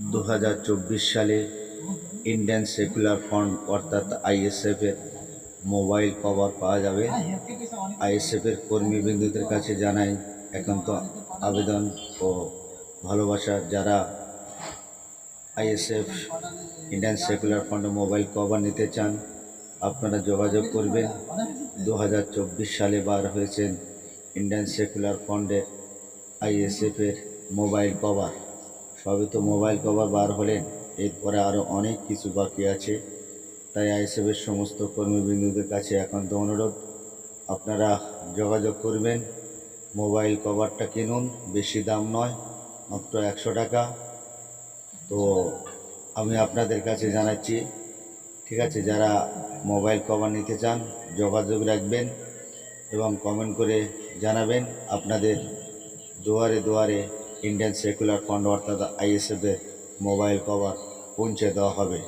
দু হাজার চব্বিশ সালে ইন্ডিয়ান সেকুলার ফ্রন্ট অর্থাৎ আইএসএফের মোবাইল কভার পাওয়া যাবে। আইএসএফের কর্মীবৃন্দদের কাছে জানাই একান্ত আবেদন ও ভালোবাসা। যারা ISF Indian secular front mobile cover নিতে চান, আপনারা যোগাযোগ করবেন। দু হাজার চব্বিশ সালে বার হয়েছেন ইন্ডিয়ান সেকুলার ফ্রন্টের আইএসএফের মোবাইল কভার সবে তো মোবাইল কভার বার হলেন, এরপরে আরও অনেক কিছু বাকি আছে। তাই আইএসএফের সমস্ত কর্মীবৃন্দদের কাছে একান্ত অনুরোধ, আপনারা যোগাযোগ করবেন, মোবাইল কভারটা কিনুন, বেশি দাম নয়, মাত্র একশো টাকা। তো আমি আপনাদের কাছে জানাচ্ছি, ঠিক আছে, যারা মোবাইল কভার নিতে চান, যোগাযোগ রাখবেন এবং কমেন্ট করে জানাবেন। আপনাদের দুয়ারে দুয়ারে ইন্ডিয়ান সেকুলার ফান্ড অর্থাৎ আইএসএফের মোবাইল কভার পৌঁছে দেওয়া হবে।